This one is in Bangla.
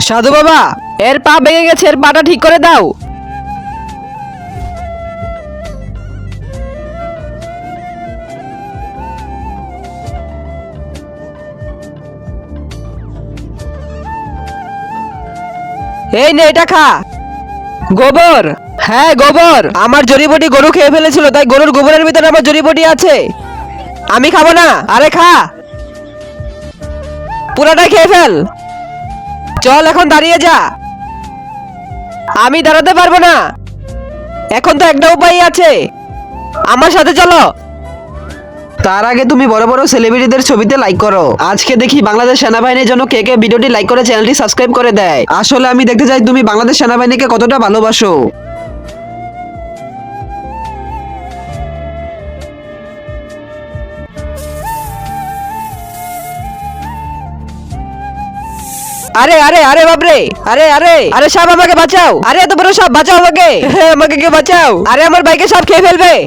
সাধু বাবা, এর পা ভেঙে গেছে, এর পাটা ঠিক করে দাও। এই নে, এটা খা। গোবর। হ্যাঁ গোবর। আমার জড়িবটি গরু খেয়ে ফেলেছিল, তাই গরুর গোবরের ভিতরে আমার জড়িবটি আছে। আমি খাব না। আরে খা। পুরাটাই খেয়ে ফেল। চল এখন দাঁড়িয়ে যা। আমি দাঁড়াতে পারব না। এখন তো একটা উপায় আছে। আমার সাথে চলো। তার আগে তুমি বড় বড় সেলিব্রিটিদের ছবিতে লাইক করো। আজকে দেখি বাংলাদেশ সেনাবাহিনীর জন্য কে কে ভিডিওটি লাইক করে চ্যানেলটি সাবস্ক্রাইব করে দেয়। আসলে আমি দেখতে চাই তুমি বাংলাদেশ সেনাবাহিনীকে কতটা ভালোবাসো। আরে আরে আরে বাবরে আরে আরে। আরে সাপ আমাকে বাঁচাও। আরে এত বড় সাপ বাঁচাও আমাকে। আমাকে কে বাঁচাও। আরে আমার বাইকে সাপ খেয়ে ফেলবে।